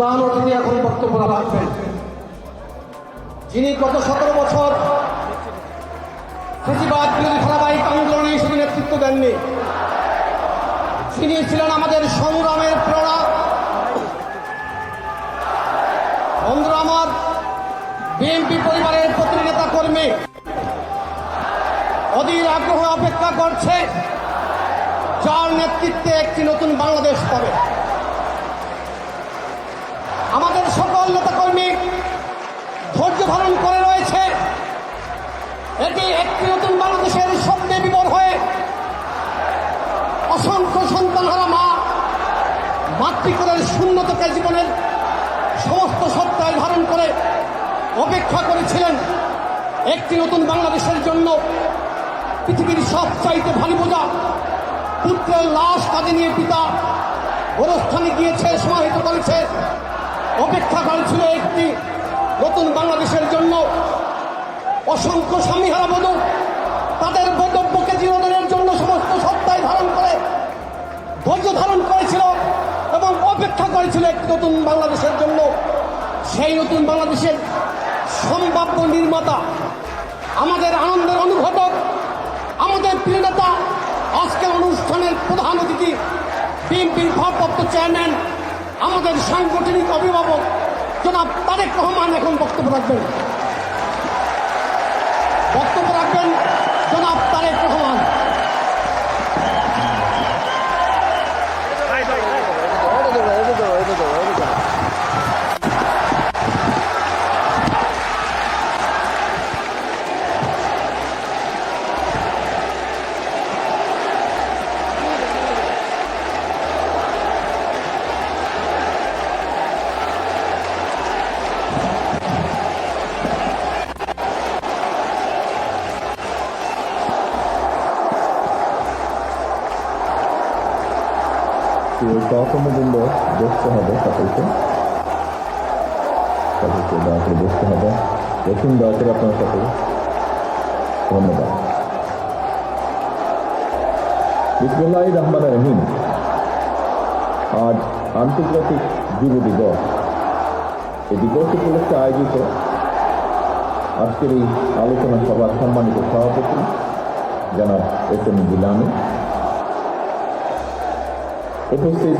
প্রধান অতিথি এখন বক্তব্য রাখবেন যিনি গত সতেরো বছর ফেসিবাদ বিরোধী ধারাবাহিক আন্দোলনে শুধু নেতৃত্ব দেননি। তিনি ছিলেন আমাদের সংগ্রামের প্রেরণা। বন্ধুরা আমার, বিএনপি পরিবারের প্রতিটি নেতা কর্মী অধীর আগ্রহ অপেক্ষা করছে, যার নেতৃত্বে একটি নতুন বাংলাদেশ পাবে। আমাদের সকল নেতাকর্মী ধৈর্য ধারণ করে রয়েছে। এটি একটি নতুন বাংলাদেশের স্বপ্নে বিবর হয়ে অসংখ্য সন্তানহারা মা মাতৃকরের শূন্যতকে জীবনের সমস্ত সত্তায় ধারণ করে অপেক্ষা করেছিলেন একটি নতুন বাংলাদেশের জন্য। পৃথিবীর সব চাইতে ভারী বোঝা পুত্রের লাশ কাঁধে নিয়ে পিতা গোরস্থানে গিয়েছে, সমাহিত করেছে। অপেক্ষা করেছিল একটি নতুন বাংলাদেশের জন্য। অসংখ্য স্বামীহারা বধূ তাদের বক্তব্যকে জীবনের জন্য সমস্ত সত্তায় ধারণ করে, ধৈর্য ধারণ করেছিল এবং অপেক্ষা করেছিল একটি নতুন বাংলাদেশের জন্য। সেই নতুন বাংলাদেশের সম্ভাব্য নির্মাতা, আমাদের আনন্দের অনুঘটক, আমাদের প্রিয় নেতা, আজকের অনুষ্ঠানের প্রধান অতিথি, বিএনপির ভারপ্রাপ্ত চেয়ারম্যান আমাদের সাংগঠনিক অভিভাবক জনাব তারেক রহমান এখন বক্তব্য রাখবেন। বক্তব্য রাখবেন জনাব তারেক রহমান। সকলকে সকলকে দয়া করে বসতে হবে। দেখুন দয়া করে আপনার সকল ধন্যবাদ। বিসমুল্লাহ রহমান রহিম। আজ আন্তর্জাতিক যুব দিবস। এই দিবস উপলক্ষে আয়োজিত আজকের এই আলোচনা সভার সম্মানিত সভাপতি জনাব এস এম গিলানি উপস্থিত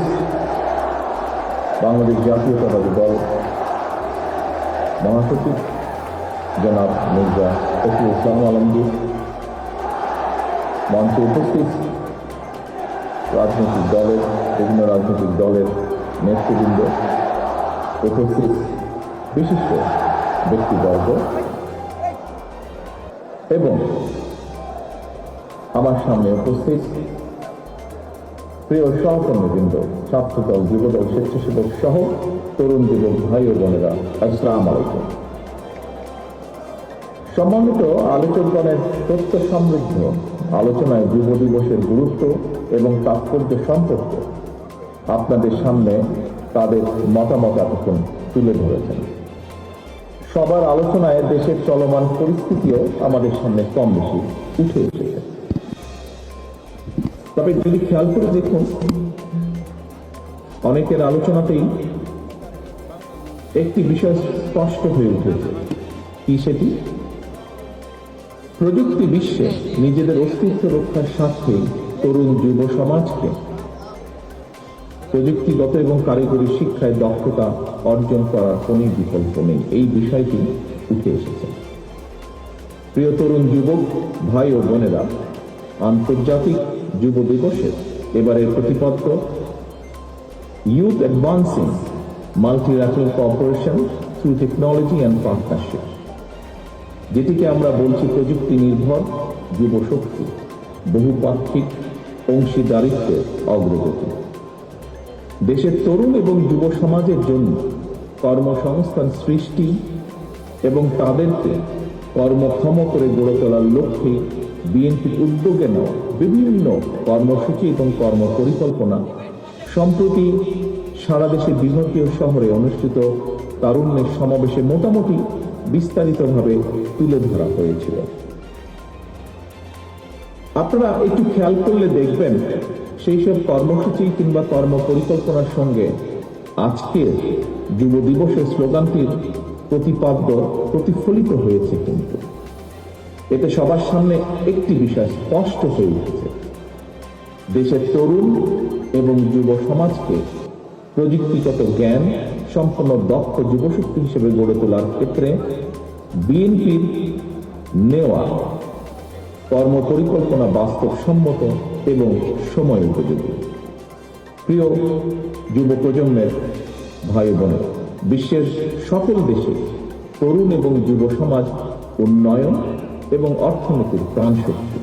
বাংলাদেশ জাতীয়তাবাদী দল মহাসচিব জনাব মির্জা ফখরুল ইসলাম আলমগীর। মঞ্চে উপস্থিত রাজনৈতিক দলের, বিভিন্ন রাজনৈতিক দলের নেতৃবৃন্দ। উপস্থিত বিশিষ্ট ব্যক্তিবর্গ। এবং আমার সামনে উপস্থিত প্রিয় সহকর্মীবৃন্দ। ছাত্রদল যুবদল, স্বেচ্ছাসেবক সহ তরুণ যুবক ভাই ও বোনেরা, আসসালাম আলাইকুম। সম্মানিত আলোচকগণের তথ্য সমৃদ্ধ, আলোচনায় যুব দিবসের গুরুত্ব এবং তাৎপর্য সম্পর্কে আপনাদের সামনে তাদের মতামত এতক্ষণ তুলে ধরেছেন। সবার আলোচনায় দেশের চলমান পরিস্থিতিও আমাদের সামনে কম বেশি উঠে এসেছে। তবে যদি খেয়াল করে দেখুন অনেকের আলোচনাতেই একটি বিষয় স্পষ্ট হয়ে উঠেছে। কি সেটি? প্রযুক্তি বিশ্বে নিজেদের অস্তিত্ব রক্ষার স্বার্থে তরুণ যুব সমাজকে প্রযুক্তিগত এবং কারিগরি শিক্ষায় দক্ষতা অর্জন করার কোন বিকল্প নেই। এই বিষয়টি উঠে এসেছে। প্রিয় তরুণ যুবক, ভাই ও বোনেরা, আন্তর্জাতিক যুব দিবসের এবারের প্রতিপত্র youth advancing multilateral cooperation through technology and partnership যেটিকে আমরা বলছি প্রযুক্তি নির্ভর, যুব শক্তি, বহুপাক্ষিক অংশীদারিত্বের অগ্রগতি। দেশের তরুণ এবং যুব সমাজের জন্য কর্মসংস্থান সৃষ্টি এবং তাদেরকে কর্মক্ষম করে গড়ে তোলার লক্ষ্যে বিএনপির উদ্যোগে নেওয়া বিভিন্ন কর্মসূচি এবং কর্ম পরিকল্পনা সম্প্রতি সারা দেশের বিভাগীয় শহরে অনুষ্ঠিত তারুণ্যের সমাবেশে মোটামুটি বিস্তারিতভাবে তুলে ধরা হয়েছিল। আপনারা একটু খেয়াল করলে দেখবেন সেই সব কর্মসূচি কিংবা কর্ম পরিকল্পনার সঙ্গে আজকের যুব দিবসের স্লোগানটির প্রতিপাদ্য প্রতিফলিত হয়েছে কিন্তু। এতে সবার সামনে একটি বিষয় স্পষ্ট হয়ে উঠেছে। দেশের তরুণ এবং যুব সমাজকে প্রযুক্তিগত জ্ঞান সম্পন্ন দক্ষ যুবশক্তি হিসেবে গড়ে তোলার ক্ষেত্রে বিএনপির নেওয়া কর্মপরিকল্পনা বাস্তবসম্মত এবং সময় উপযোগী। প্রিয় যুব প্রজন্মের ভাই বোনের, বিশ্বের সকল দেশে তরুণ এবং যুব সমাজ উন্নয়ন এবং অর্থনীতির প্রাণশক্তি,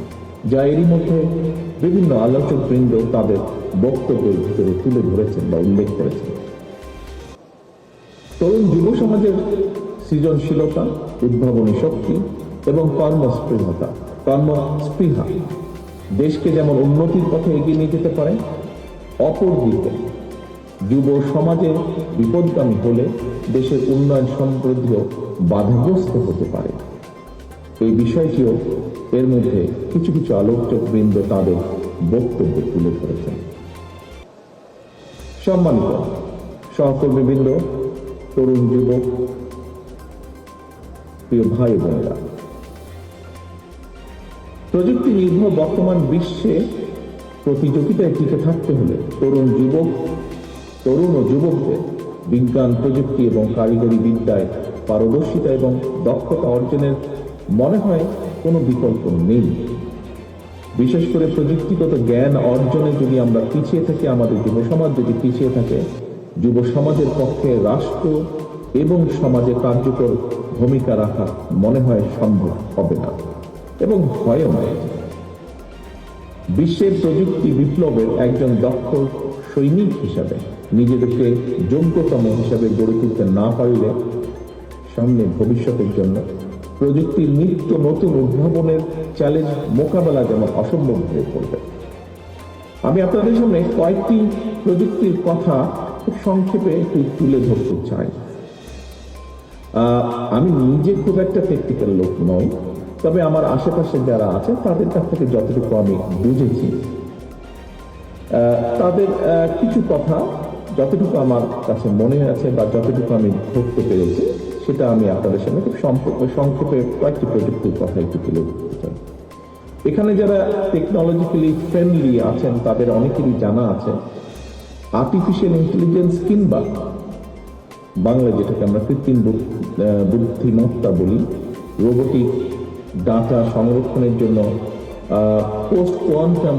যা এরই মধ্যে বিভিন্ন আলোচক বৃন্দ তাদের বক্তব্যের ভিতরে তুলে ধরেছেন বা উল্লেখ করেছেন। তরুণ যুব সমাজের সৃজনশীলতা, উদ্ভাবনী শক্তি এবং কর্মস্পৃহতা, কর্মস্পৃহা দেশকে যেমন উন্নতির পথে এগিয়ে নিয়ে যেতে পারে, অপরদিকে যুব সমাজে বিপদগামী হলে দেশের উন্নয়ন সমৃদ্ধিও বাধাগ্রস্ত হতে পারে। এই বিষয়টিও এর মধ্যে কিছু কিছু আলোচক বৃন্দ তাদের বক্তব্য তুলে ধরেছেন। সম্মানিত সহকর্মীবৃন্দ তরুণ যুবক, প্রিয় ভাই বোনেরা। প্রযুক্তি নির্ভর বর্তমান বিশ্বে প্রতিযোগিতায় টিকে থাকতে হলে তরুণ যুবক, তরুণ ও যুবকদের বিজ্ঞান, প্রযুক্তি এবং কারিগরি বিদ্যায় পারদর্শিতা এবং দক্ষতা অর্জনের মনে হয় কোনো বিকল্প নেই। বিশেষ করে প্রযুক্তিগত জ্ঞান অর্জনে যদি আমরা পিছিয়ে থাকি আমাদের যুব সমাজ যদি পিছিয়ে থাকে, যুব সমাজের পক্ষে রাষ্ট্র এবং সমাজে কার্যকর ভূমিকা রাখা মনে হয় সম্ভব হবে না এবং হয়ও নয়। বিশ্বের প্রযুক্তি বিপ্লবের একজন দক্ষ সৈনিক হিসাবে নিজেদেরকে যোগ্যতম হিসাবে গড়ে তুলতে না পারলে সামনে ভবিষ্যতের জন্য প্রযুক্তির নিত্য নতুন উদ্ভাবনের চ্যালেঞ্জ মোকাবেলা যেমন অসম্ভব হয়ে পড়বে। আমি আপনাদের সামনে কয়েকটি প্রযুক্তির কথা খুব সংক্ষেপে একটু তুলে ধরতে চাই। আমি নিজে খুব একটা টেকনিক্যাল লোক নই, তবে আমার আশেপাশে যারা আছে, তাদের কাছ থেকে যতটুকু আমি বুঝেছি তাদের কিছু কথা যতটুকু আমার কাছে মনে আছে বা যতটুকু আমি ধরতে পেরেছি সেটা আমি আপনাদের সামনে খুব সংক্ষেপে কয়েকটি প্রযুক্তির কথা একটু তুলে ধরতে চাই। এখানে যারা টেকনোলজিক্যালি ফ্রেন্ডলি আছেন, তাদের অনেকেরই জানা আছে আর্টিফিশিয়াল ইন্টেলিজেন্স কিংবা বাংলা যেটাকে আমরা কৃত্রিম বুদ্ধিমত্তা বলি রোবোটিক ডাটা সংরক্ষণের জন্য পোস্ট কোয়ান্টাম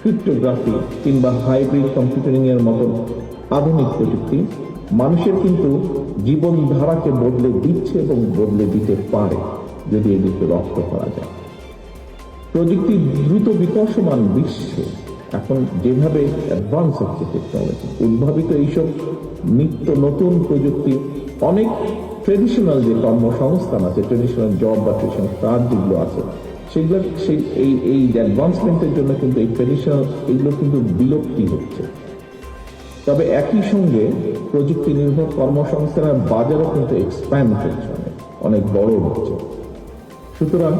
ক্রিপ্টোগ্রাফি কিংবা হাইব্রিড কম্পিউটারিংয়ের মতো আধুনিক প্রযুক্তি মানুষের কিন্তু জীবনধারাকে বদলে দিচ্ছে এবং বদলে দিতে পারে যদি এদিকে রপ্ত করা যায়। প্রযুক্তির দ্রুত বিকশমান বিশ্বে এখন যেভাবে অ্যাডভান্স হচ্ছে টেকনোলজি উদ্ভাবিত এইসব নিত্য নতুন প্রযুক্তি, অনেক ট্রেডিশনাল যে কর্মসংস্থান আছে ট্রেডিশনাল জব বা ট্রেডিশনাল কাজ যেগুলো আছে, সেগুলো, সেই, এই এই অ্যাডভান্সমেন্টের জন্য কিন্তু এই ট্রেডিশনাল এগুলো কিন্তু বিলুপ্তি হচ্ছে। তবে একই সঙ্গে প্রযুক্তি নির্ভর কর্মসংস্থানের বাজারও কিন্তু এক্সপ্যান্ড হচ্ছে, অনেক বড় হচ্ছে। সুতরাং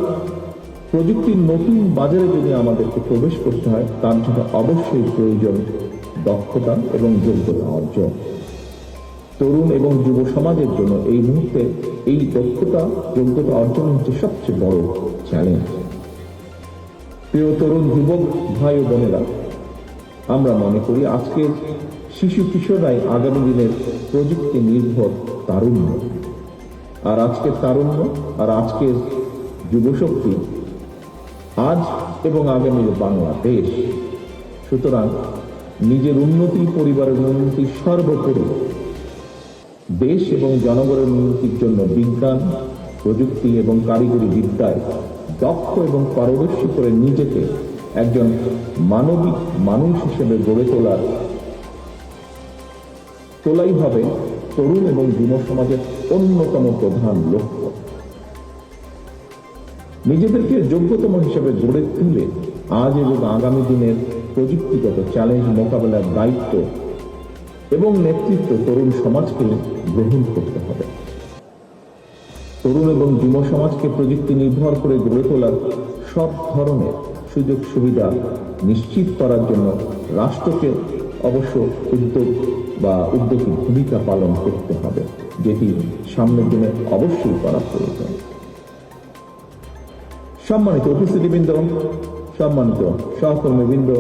প্রযুক্তির নতুন বাজারে যদি আমাদেরকে প্রবেশ করতে হয়, তার জন্য অবশ্যই প্রয়োজন দক্ষতা এবং যোগ্যতা অর্জন। তরুণ এবং যুব সমাজের জন্য এই মুহূর্তে এই দক্ষতা, যোগ্যতা অর্জন হচ্ছে সবচেয়ে বড় চ্যালেঞ্জ প্রিয় তরুণ, যুবক, ভাই ও বোনেরা, আমরা মনে করি আজকের শিশু কিশোরাই আগামী দিনের প্রযুক্তি নির্ভর তারুণ্য। আর আজকের তারুণ্য, আর আজকের যুবশক্তি, আজ এবং আগামীর বাংলাদেশ। সুতরাং নিজের উন্নতি, পরিবারের উন্নতি সর্বোপরি। দেশ এবং জনগণের উন্নতির জন্য বিজ্ঞান, প্রযুক্তি এবং কারিগরি বিদ্যায় দক্ষ এবং পারদর্শী করে নিজেকে একজন মানবিক মানুষ হিসেবে গড়ে তোলার তোলাই হবে তরুণ এবং যুব সমাজের অন্যতম প্রধান লক্ষ্য। নিজেদেরকে যোগ্যতম হিসেবে গড়ে তুলে আজ এবং আগামী দিনের প্রযুক্তিগত চ্যালেঞ্জ মোকাবেলার দায়িত্ব এবং নেতৃত্ব তরুণ সমাজকে গ্রহণ করতে হবে। তরুণ এবং যুব সমাজকে প্রযুক্তি নির্ভর করে গড়ে তোলার সব ধরনের সুযোগ সুবিধা নিশ্চিত করার জন্য রাষ্ট্রকে অবশ্য উদ্যোগ বা উদ্যোগী ভূমিকা পালন করতে হবে যেটি সামনের দিনে অবশ্যই করা প্রয়োজন। সম্মানিত উপস্থিতিবৃন্দ সম্মানিত সহকর্মীবৃন্দ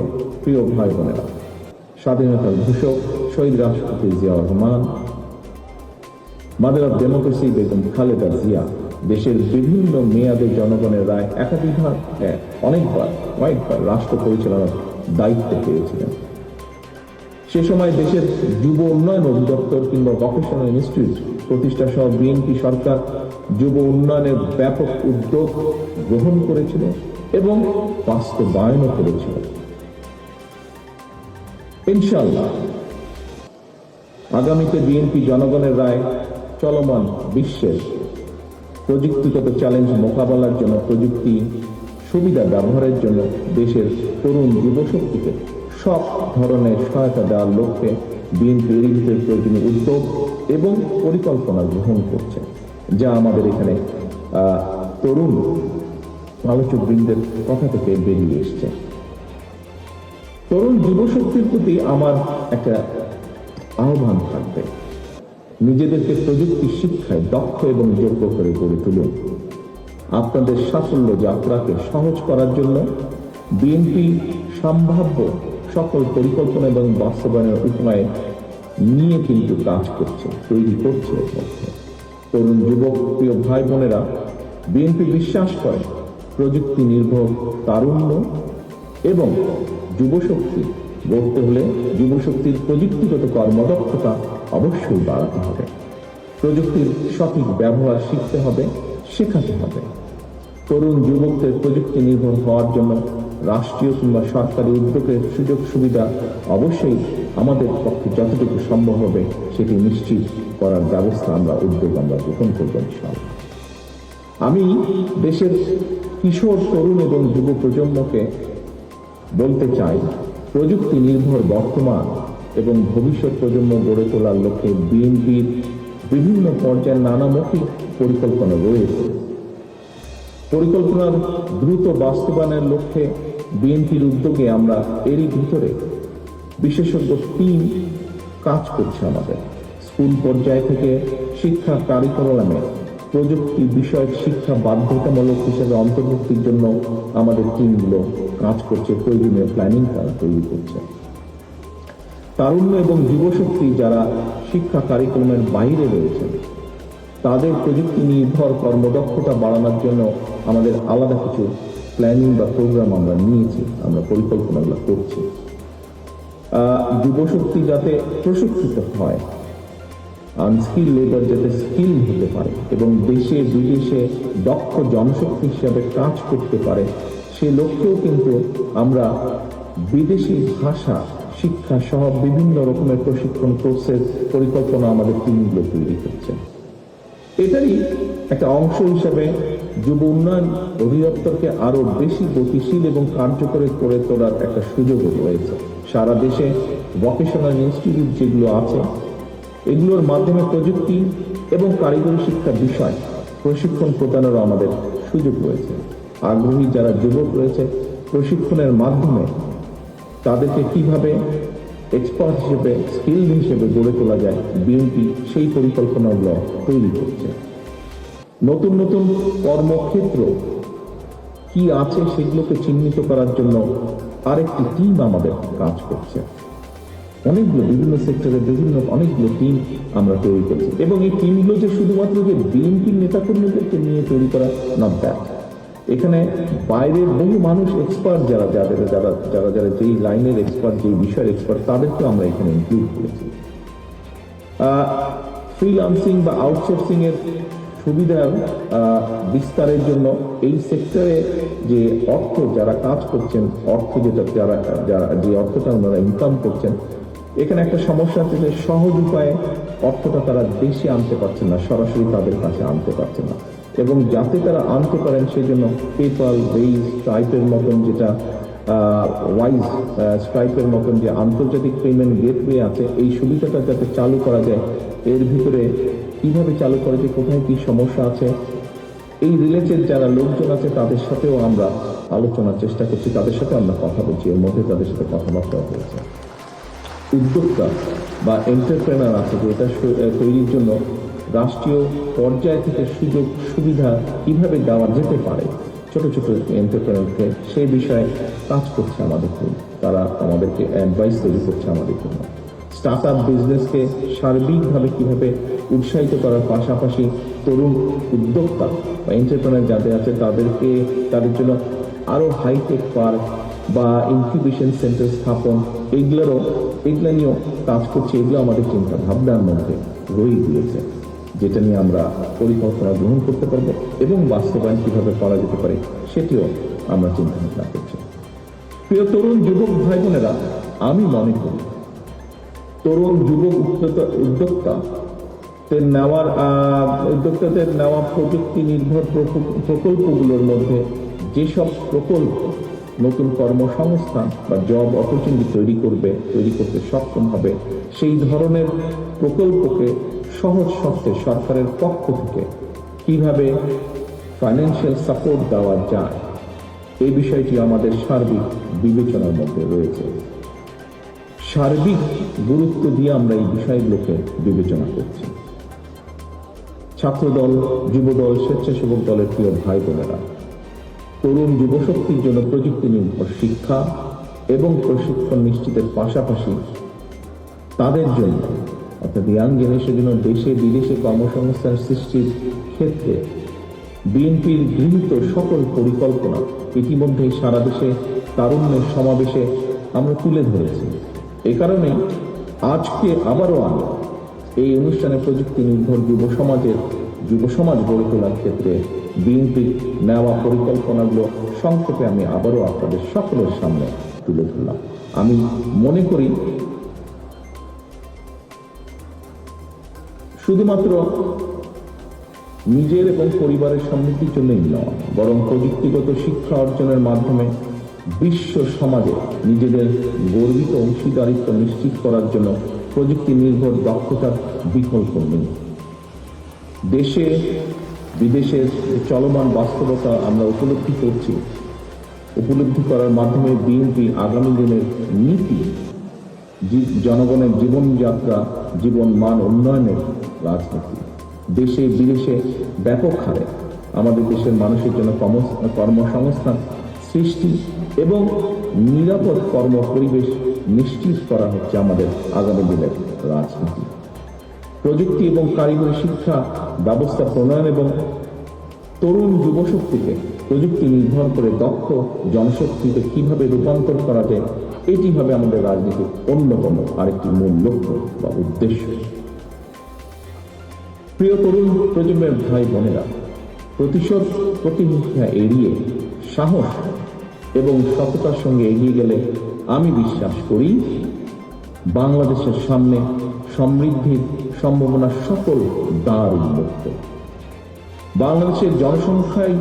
প্রিয় ভাই বোনেরা স্বাধীনতার ঘোষক শহীদ রাষ্ট্রপতি Zia Rahman mother of democracy Begum Khaleda Zia দেশের বিভিন্ন মেয়াদে জনগণের রায় একাধিকবার হ্যাঁ, অনেকবার কয়েকবার রাষ্ট্র পরিচালনার দায়িত্ব পেয়েছিলেন। সে সময় দেশের যুব উন্নয়ন অধিদপ্তর কিংবা ভকেশনাল ইনস্টিটিউট প্রতিষ্ঠা সহ বিএনপি সরকার যুব উন্নয়নের ব্যাপক উদ্যোগ গ্রহণ করেছিল এবং বাস্তবায়নও করেছিল। ইনশাল্লাহ আগামীতে বিএনপি জনগণের রায় চলমান বিশ্বের প্রযুক্তিগত চ্যালেঞ্জ মোকাবেলার জন্য প্রযুক্তি সুবিধা ব্যবহারের জন্য দেশের তরুণ যুবশক্তিকে সব ধরনের সহায়তা দেওয়ার লক্ষ্যে বিএনপি ভিতরে প্রয়োজনীয় উদ্যোগ এবং পরিকল্পনা গ্রহণ করছে যা আমাদের এখানে তরুণ আলোচক বৃন্দের কথা থেকে বেরিয়ে এসছে। তরুণ যুবশক্তির প্রতি আমার একটা আহ্বান থাকবে। নিজেদেরকে প্রযুক্তি শিক্ষায় দক্ষ এবং যোগ্য করে গড়ে তুলুন। আপনাদের সাফল্য যাত্রাকে সহজ করার জন্য বিএনপি সম্ভাব্য সকল পরিকল্পনা এবং বাস্তবায়নের উপায় নিয়ে কিন্তু কাজ করছে, তৈরি করছে তরুণ যুবক, প্রিয় ভাই বোনেরা বিএনপি বিশ্বাস করে প্রযুক্তি নির্ভর তারুণ্য এবং যুবশক্তি গড়তে হলে যুবশক্তির প্রযুক্তিগত কর্মদক্ষতা অবশ্যই বাড়াতে হবে। প্রযুক্তির সঠিক ব্যবহার শিখতে হবে, শেখাতে হবে। তরুণ যুবকদের প্রযুক্তি নির্ভর হওয়ার জন্য রাষ্ট্রীয় কিংবা সরকারি উদ্যোগের সুযোগ সুবিধা অবশ্যই আমাদের পক্ষে যতটুকু সম্ভব হবে সেটি নিশ্চিত করার ব্যবস্থা আমরা, উদ্যোগ আমরা গ্রহণ করব আমি দেশের কিশোর, তরুণ এবং যুব প্রজন্মকে বলতে চাই, প্রযুক্তি নির্ভর বর্তমান এবং ভবিষ্যৎ প্রজন্ম গড়ে তোলার লক্ষ্যে বিএনপির বিভিন্ন পর্যায়ে নানামুখী পরিকল্পনা রয়েছে। পরিকল্পনার দ্রুত বাস্তবায়নের লক্ষ্যে বিএনপির উদ্যোগে আমরা এরই ভিতরে বিশেষজ্ঞ টিম কাজ করছে আমাদের। স্কুল পর্যায় থেকে শিক্ষা কারিকুলামে প্রযুক্তি বিষয়ক শিক্ষা বাধ্যতামূলক হিসেবে অন্তর্ভুক্তির জন্য আমাদের টিমগুলো কাজ করছে, প্রয়োজনীয় প্ল্যানিং তারা তৈরি করছে। তারুণ্য এবং যুবশক্তি যারা শিক্ষা কারিক্রমের বাইরে রয়েছেন তাদের প্রযুক্তি নির্ভর কর্মদক্ষতা বাড়ানোর জন্য আমাদের আলাদা কিছু প্ল্যানিং বা প্রোগ্রাম আমরা নিয়েছি, আমরা পরিকল্পনাগুলো করছি। যুবশক্তি যাতে প্রশিক্ষিত হয় আনস্কিল লেবার যাতে স্কিল হতে পারে এবং দেশে, বিদেশে দক্ষ জনশক্তি হিসাবে কাজ করতে পারে, সে লক্ষ্যেও কিন্তু আমরা বিদেশি ভাষা, শিক্ষা সহ বিভিন্ন রকমের প্রশিক্ষণ কোর্সের পরিকল্পনা আমাদের টিমগুলো তৈরি করছে। এটারই একটা অংশ হিসেবে যুব উন্নয়ন অধিদপ্তরকে আরও বেশি গতিশীল এবং কার্যকরী করে তোলার একটা সুযোগও রয়েছে। সারা দেশে ভকেশনাল ইনস্টিটিউট যেগুলো আছে, এগুলোর মাধ্যমে প্রযুক্তি এবং কারিগরি শিক্ষা বিষয় প্রশিক্ষণ প্রদানেরও আমাদের সুযোগ রয়েছে। আগ্রহী যারা যুবক রয়েছে, প্রশিক্ষণের মাধ্যমে তাদেরকে কীভাবে এক্সপার্ট হিসেবে স্কিল হিসেবে গড়ে তোলা যায়, বিএনপি সেই পরিকল্পনাগুলো তৈরি করছে। নতুন নতুন কর্মক্ষেত্র কি আছে সেগুলোকে চিহ্নিত করার জন্য আরেকটি টিম আমাদের কাজ করছে। অনেকগুলো বিভিন্ন সেক্টরে বিভিন্ন, অনেকগুলো টিম আমরা তৈরি করছি। এবং এই টিমগুলো যে শুধুমাত্র যে বিএনপির নেতাকর্মীদেরকে নিয়ে তৈরি করা নট দ্যাট এখানে বাইরের বহু মানুষ এক্সপার্ট যারা, যাদের, যারা যারা যারা যেই লাইনের এক্সপার্ট যেই বিষয়ের এক্সপার্ট তাদেরকেও আমরা এখানে ইনক্লুড করেছি। ফ্রিলান্সিং বা আউটসোর্সিং এর সুবিধার বিস্তারের জন্য এই সেক্টরে যে অর্থ যারা কাজ করছেন, অর্থ যেটা যারা যারা, যে অর্থটা ওনারা ইনকাম করছেন, এখানে একটা সমস্যা আছে যে সহজ উপায়ে অর্থটা তারা দেশে আনতে পারছেন না, সরাসরি তাদের কাছে আনতে পারছেন না। এবং যাতে তারা আনতে পারেন সেই জন্য পেপাল বেইজ টাইপের মতন যেটা ওয়াইজ স্ট্রাইপের মতন যে আন্তর্জাতিক পেমেন্ট গেটওয়ে আছে, এই সুবিধাটা যাতে চালু করা যায়, এর ভিতরে কীভাবে চালু করা যায় কোথায় কি সমস্যা আছে, এই রিলেটেড যারা লোকজন আছে তাদের সাথেও আমরা আলোচনার চেষ্টা করছি, তাদের সাথে আমরা কথা বলছি, এর মধ্যে তাদের সাথে কথাবার্তা হয়েছে। উদ্যোক্তা বা এন্টারপ্রেনার আছে যে এটা তৈরির জন্য রাষ্ট্রীয় পর্যায় থেকে সুযোগ সুবিধা কীভাবে দেওয়া যেতে পারে, ছোট ছোট এন্টারপ্রেনারকে সেই বিষয়ে কাজ করছে আমাদের টিম তারা আমাদেরকে অ্যাডভাইস তৈরি করছে আমাদের জন্য। স্টার্ট আপ বিজনেসকে সার্বিকভাবে কীভাবে উৎসাহিত করার পাশাপাশি তরুণ উদ্যোক্তা বা এন্টারপ্রেনার যাদের আছে, তাদেরকে তাদের জন্য আরও হাইটেক পার্ক বা ইনকিউবেশন সেন্টার স্থাপন এইগুলোরও এগুলো নিয়েও কাজ করছে, এগুলো আমাদের চিন্তা ভাবনার মধ্যে রয়ে গিয়েছে, যেটা নিয়ে আমরা পরিকল্পনা গ্রহণ করতে পারব এবং বাস্তবায়ন কীভাবে করা যেতে পারে সেটিও আমরা চিন্তা ভাবনা করছি। প্রিয় তরুণ যুবক ভাই বোনেরা আমি মনে করি, তরুণ যুবক উদ্যোক্তা নেওয়ার উদ্যোক্তাদের নেওয়া প্রযুক্তি নির্ভর প্রকল্পগুলোর মধ্যে যেসব প্রকল্প নতুন কর্মসংস্থান বা জব অপরচুনিটি তৈরি করবে, তৈরি করতে সক্ষম হবে, সেই ধরনের প্রকল্পকে সহজ শর্তে সরকারের পক্ষ থেকে কীভাবে ফাইন্যান্সিয়াল সাপোর্ট দেওয়া যায় এই বিষয়টি আমাদের সার্বিক বিবেচনার মধ্যে রয়েছে। সার্বিক গুরুত্ব দিয়ে আমরা এই বিষয়গুলোকে বিবেচনা করছি। ছাত্রদল, যুবদল, স্বেচ্ছাসেবক দলের প্রিয় ভাই বোনেরা, তরুণ যুবশক্তির জন্য প্রযুক্তি নির্ভর শিক্ষা এবং প্রশিক্ষণ নিশ্চিতের পাশাপাশি তাদের জন্য অর্থাৎ ইয়াং জেনারেশনের জন্য দেশে, বিদেশে কর্মসংস্থান সৃষ্টির ক্ষেত্রে বিএনপির গৃহীত সকল পরিকল্পনা ইতিমধ্যেই সারা দেশে তারুণ্যের সমাবেশে আমরা তুলে ধরেছি। এ কারণে আজকে আবারও আমি এই অনুষ্ঠানে প্রযুক্তি নির্ভর যুব সমাজের, যুব সমাজ গড়ে তোলার ক্ষেত্রে বিএনপির নেওয়া পরিকল্পনাগুলো সংক্ষেপে আমি আবারও আপনাদের সকলের সামনে তুলে ধরলাম। আমি মনে করি শুধুমাত্র নিজের এবং পরিবারের সমৃদ্ধির জন্যই নয়, বরং প্রযুক্তিগত শিক্ষা অর্জনের মাধ্যমে বিশ্ব সমাজে নিজেদের গর্বিত অংশীদারিত্ব নিশ্চিত করার জন্য প্রযুক্তি নির্ভর দক্ষতার বিকল্প নেই দেশে, বিদেশের চলমান বাস্তবতা আমরা উপলব্ধি করছি। উপলব্ধি করার মাধ্যমে বিএনপি আগামী দিনের নীতি জনগণের জীবনযাত্রা, জীবন মান উন্নয়নের রাজনীতি। দেশে, বিদেশে ব্যাপক হারে আমাদের দেশের মানুষের জন্য কর্মসংস্থান সৃষ্টি এবং নিরাপদ কর্ম পরিবেশ নিশ্চিত করা হচ্ছে আমাদের আগামী দিনের রাজনীতি। প্রযুক্তি এবং কারিগরি শিক্ষা, ব্যবস্থা প্রণয়ন এবং তরুণ যুবশক্তিকে প্রযুক্তি নির্ভর করে দক্ষ জনশক্তিতে কীভাবে রূপান্তর করা যায়, এটি হবে আমাদের রাজনীতির অন্যতম আরেকটি মূল লক্ষ্য বা উদ্দেশ্য। প্রিয় তরুণ প্রজন্মের ভাই বোনেরা প্রতিশোধ প্রতিহিংসা এড়িয়ে সাহস এবং সততার সঙ্গে এগিয়ে গেলে আমি বিশ্বাস করি বাংলাদেশের সামনে সমৃদ্ধির সম্ভাবনা সকল দ্বার উন্মুক্ত। বাংলাদেশের জনসংখ্যাই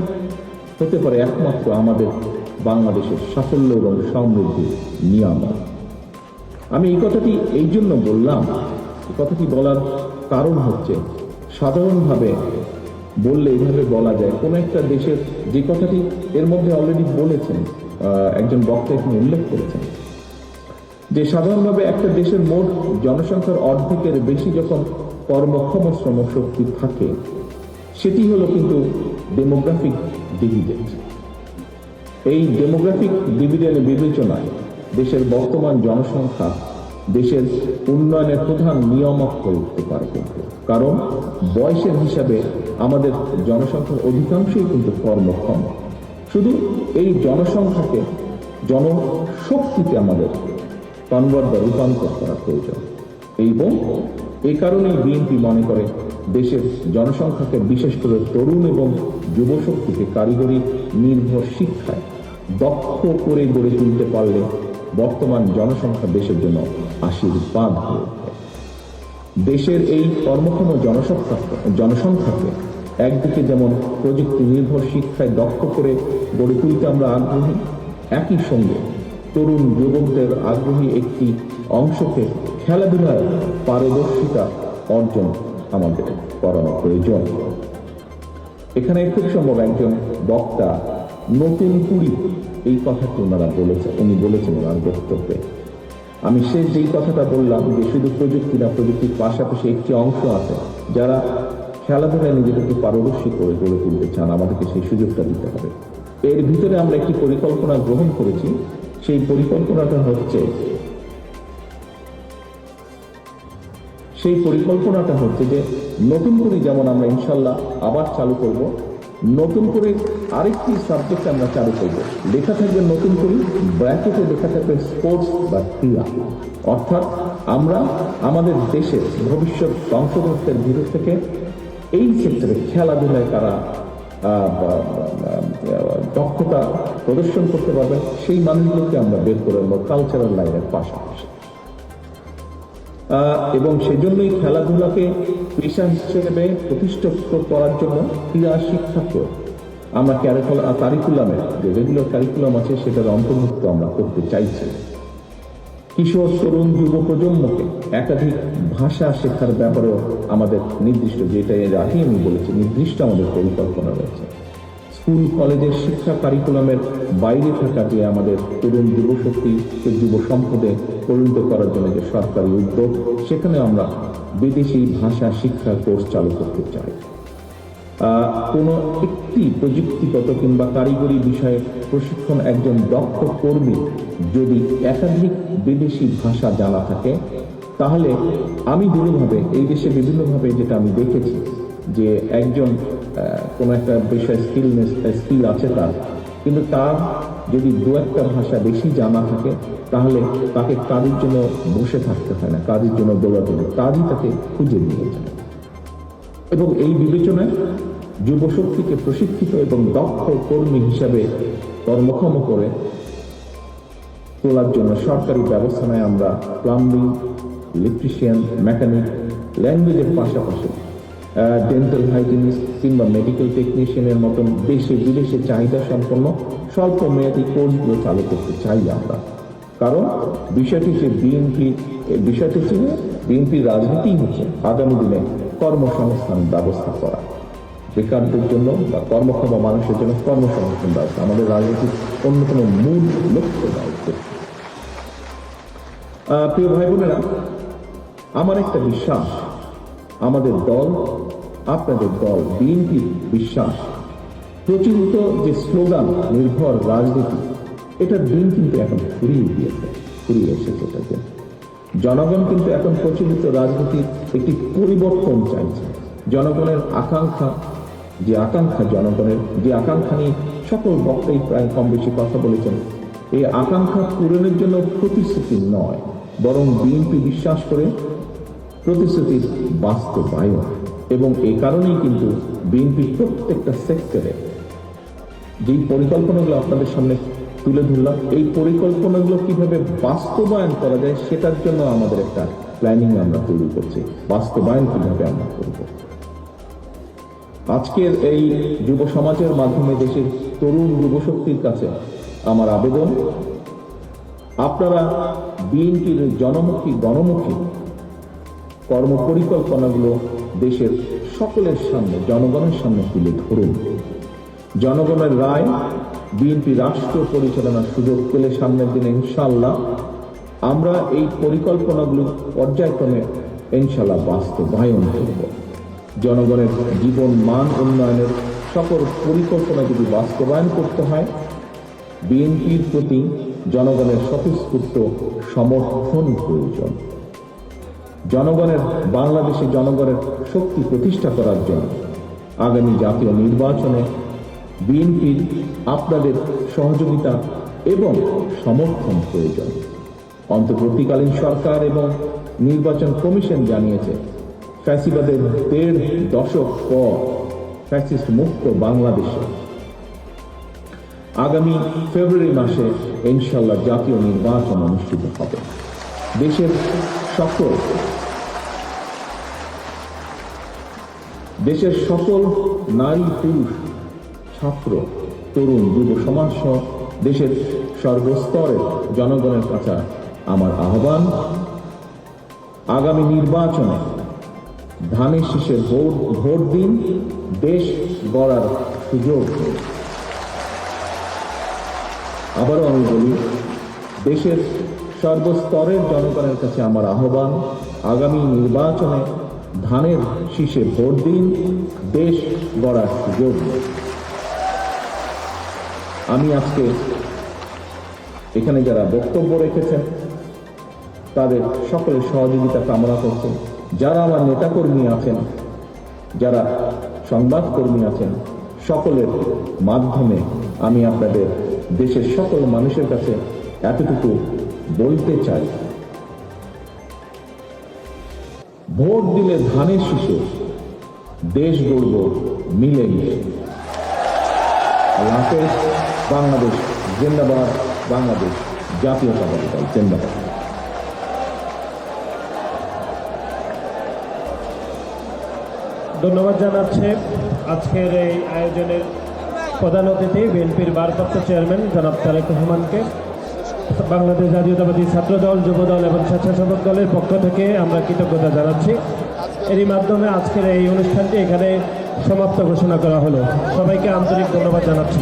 হতে পারে একমাত্র আমাদের বাংলাদেশের সাফল্য এবং সমৃদ্ধির নিয়ামক। আমি এই কথাটি এই জন্য বললাম কথাটি বলার কারণ হচ্ছে সাধারণভাবে বললে এইভাবে বলা যায়। কোনো একটা দেশের যে কথাটি এর মধ্যে অলরেডি বলেছেন একজন বক্তা এখানে উল্লেখ করেছেন যে সাধারণভাবে একটা দেশের মোট জনসংখ্যার অর্ধেকের বেশি যখন কর্মক্ষম শ্রমশক্তি থাকে, সেটি হলো কিন্তু ডেমোগ্রাফিক ডিভিডেন্ড এই ডেমোগ্রাফিক ডিভিডেন্ড বিবেচনায় দেশের বর্তমান জনসংখ্যা দেশের উন্নয়নের প্রধান নিয়ামক হয়ে উঠতে পারে কারণ বয়সের হিসাবে আমাদের জনসংখ্যার অধিকাংশই কিন্তু কর্মক্ষম। শুধু এই জনসংখ্যাকে জনশক্তিতে আমাদের কনভার্ট বা রূপান্তর করা প্রয়োজন। এবং এই কারণেই বিএনপি মনে করে দেশের জনসংখ্যাকে বিশেষ করে তরুণ এবং যুবশক্তিকে কারিগরি নির্ভর শিক্ষায় দক্ষ করে গড়ে তুলতে পারলে বর্তমান জনসংখ্যা দেশের জন্য আশীর্বাদ হয়ে দেশের এই কর্মক্ষম জনসংখ্যা জনসংখ্যাকে একদিকে যেমন প্রযুক্তি নির্ভর শিক্ষায় দক্ষ করে গড়ে তুলতে আমরা আগ্রহী, একই সঙ্গে তরুণ যুবকদের আগ্রহী একটি অংশকে খেলাধুলায় পারদর্শিতা অর্জন আমাদের করানো প্রয়োজন। এখানে খুব সম্ভব একজন বক্তা নতুন কুড়ি এই কথাটি ওনারা বলেছেন উনি বলেছেন ওনার বক্তব্যে। আমি শেষ যেই কথাটা বললাম যে শুধু প্রযুক্তি না, প্রযুক্তির পাশাপাশি একটি অংশ আছে যারা খেলাধুলায় নিজেদেরকে পারদর্শী করে গড়ে তুলতে চান, আমাদেরকে সেই সুযোগটা দিতে হবে। এর ভিতরে আমরা একটি পরিকল্পনা গ্রহণ করেছি। সেই পরিকল্পনাটা হচ্ছে, সেই পরিকল্পনাটা হচ্ছে যে নতুন করে যেমন আমরা ইনশাল্লাহ আবার চালু করব, নতুন করে আরেকটি সাবজেক্ট আমরা চালু করব। লেখা থাকবে নতুন করে ব্র্যাকেটে লেখা থাকবে স্পোর্টস বা ক্রীড়া। অর্থাৎ আমরা আমাদের দেশের ভবিষ্যৎ বংশধরদের ভিতর থেকে এই ক্ষেত্রে খেলাধুলায় তারা দক্ষতা প্রদর্শন করতে পারবে। সেই মানুষগুলোকে আমরা বের করে আনব কালচারাল লাইনের পাশাপাশি। এবং সেজন্যই খেলাধুলাকে পেশা হিসেবে প্রতিষ্ঠিত করার জন্য ক্রীড়া শিক্ষাকে আমরা কারিকুলামে যে রেগুলার কারিকুলাম আছে, সেটার অন্তর্ভুক্ত আমরা করতে চাইছি। কিশোর তরুণ যুব প্রজন্মকে একাধিক ভাষা শেখার ব্যাপারেও আমাদের নির্দিষ্ট যেটা এর আমি বলেছি, নির্দিষ্ট আমাদের পরিকল্পনা রয়েছে। স্কুল, কলেজের শিক্ষা কারিকুলামের বাইরে থাকা যে আমাদের তরুণ যুবশক্তি, যুব সম্পদে পরিণত করার জন্য যে সরকারি উদ্যোগ, সেখানে আমরা বিদেশি ভাষা শিক্ষা কোর্স চালু করতে চাই। কোনো একটি প্রযুক্তিগত কিংবা কারিগরি বিষয়ে প্রশিক্ষণ একজন দক্ষ কর্মী যদি একাধিক বিদেশি ভাষা জানা থাকে, তাহলে আমি দৃঢ়ভাবে এই দেশে বিভিন্নভাবে যেটা আমি দেখেছি, যে একজন কোনো একটা বিষয়ে স্কিলনেস স্কিল আছে তার, কিন্তু তার যদি দু একটা ভাষা বেশি জানা থাকে, তাহলে তাকে কাজের জন্য বসে থাকতে হয় না, কাজের জন্য দৌড়াতে হয় কাজই তাকে খুঁজে নিয়ে যায়। এবং এই বিবেচনায় যুবশক্তিকে প্রশিক্ষিত এবং দক্ষ কর্মী হিসাবে কর্মক্ষম করে তোলার জন্য সরকারি ব্যবস্থায় আমরা প্লাম্বিং ইলেকট্রিশিয়ান মেকানিক ল্যাঙ্গুয়েজের পাশাপাশি ডেন্টাল হাইজিনিস্ট কিংবা মেডিকেল টেকনিশিয়ানের মতন দেশে বিদেশে চাহিদা সম্পন্ন স্বল্প মেয়াদী কোর্সগুলো চালু করতে চাই আমরা। কারণ বিষয়টি যে বিএনপি বিষয়টি হচ্ছে বিএনপির রাজনীতি হচ্ছে আগামী দিনে কর্মসংস্থান ব্যবস্থা করা। বেকারদের জন্য বা কর্মক্ষম মানুষের জন্য কর্মসংস্থান ব্যবস্থা আমাদের রাজনীতির অন্যতম মূল লক্ষ্য দায়িত্ব। প্রিয় ভাই বোনেরা আমার একটা বিশ্বাস, আমাদের দল, আপনাদের দল বিএনপির বিশ্বাস, প্রচলিত যে স্লোগান, নির্ভর রাজনীতি এটার দিন কিন্তু এখন ফুরিয়ে গিয়েছে, ফুরিয়ে এসেছে এটাকে জনগণ কিন্তু এখন প্রচলিত রাজনীতির একটি পরিবর্তন চাইছে। জনগণের আকাঙ্ক্ষা যে আকাঙ্ক্ষা জনগণের, যে আকাঙ্ক্ষা নিয়ে সকল বক্তাই প্রায় কম বেশি কথা বলেছেন, এই আকাঙ্ক্ষা পূরণের জন্য প্রতিশ্রুতি নয়, বরং বিএনপি বিশ্বাস করে প্রতিশ্রুতির বাস্তবায়ন। এবং এই কারণেই কিন্তু বিএনপি প্রত্যেকটা সেক্টরে যেই পরিকল্পনাগুলো আপনাদের সামনে তুলে ধরলাম, এই পরিকল্পনাগুলো কীভাবে বাস্তবায়ন করা যায় সেটার জন্য আমাদের একটা প্ল্যানিং আমরা তৈরি করছি। বাস্তবায়ন কীভাবে আমরা করব? আজকের এই যুব সমাজের মাধ্যমে দেশের তরুণ যুবশক্তির কাছে আমার আবেদন, আপনারা বিএনপির জনমুখী, গণমুখী কর্মপরিকল্পনাগুলো দেশের সকলের সামনে, জনগণের সামনে তুলে ধরুন। জনগণের রায়, বিএনপি রাষ্ট্র পরিচালনার সুযোগ পেলে সামনের দিনে ইনশাল্লাহ আমরা এই পরিকল্পনাগুলো পর্যায়ক্রমে ইনশাল্লাহ বাস্তবায়ন করব। জনগণের জীবন মান উন্নয়নের সকল পরিকল্পনা যদি বাস্তবায়ন করতে হয়, বিএনপির প্রতি জনগণের স্বতঃস্ফূর্ত সমর্থন প্রয়োজন। জনগণের, বাংলাদেশে জনগণের শক্তি প্রতিষ্ঠা করার জন্য আগামী জাতীয় নির্বাচনে বিএনপির আপনাদের সহযোগিতা এবং সমর্থন প্রয়োজন। অন্তর্বর্তীকালীন সরকার এবং নির্বাচন কমিশন জানিয়েছে ফ্যাসিবাদের দেড় দশক পর ফ্যাসিস্ট মুক্ত বাংলাদেশে। আগামী ফেব্রুয়ারি মাসে ইনশাল্লাহ জাতীয় নির্বাচন অনুষ্ঠিত হবে। দেশের সকল দেশের সকল নারী, পুরুষ, ছাত্র, তরুণ, যুব সমাজ সহ দেশের সর্বস্তরের জনগণের কাছে আমার আহ্বান, আগামী নির্বাচনে ধানের শীষে ভোট ভোট দিন, দেশ গড়ার সুযোগ। আবারও আমি বলি, দেশের সর্বস্তরের জনগণের কাছে আমার আহ্বান, আগামী নির্বাচনে ধানের শীষে ভোট দিন, দেশ গড়ার সুযোগ। আমি আজকে এখানে যারা বক্তব্য রেখেছেন, তাদের সকলের সহযোগিতা কামনা করছি। যারা আমার নেতাকর্মী আছেন, যারা সংবাদকর্মী আছেন, সকলের মাধ্যমে আমি আপনাদের দেশের সকল মানুষের কাছে এতটুকু বলতে চাই। ভোট দিলে ধানের শিশু দেশ গড়ব মিলে মিলে বাংলাদেশ, জিন্দাবাদ, বাংলাদেশ জাতীয় দল, জিন্দাবাদ। ধন্যবাদ জানাচ্ছে। আজকের এই আয়োজনের প্রধান অতিথি বিএনপির ভারপ্রাপ্ত চেয়ারম্যান জনাব তারেক রহমানকে। বাংলাদেশ জাতীয়তাবাদী ছাত্র দল যুব দল এবং স্বেচ্ছাসেবক দলের পক্ষ থেকে আমরা কৃতজ্ঞতা জানাচ্ছি। এরই মাধ্যমে আজকের এই অনুষ্ঠানটি এখানে সমাপ্ত ঘোষণা করা হলো। সবাইকে আন্তরিক ধন্যবাদ জানাচ্ছি।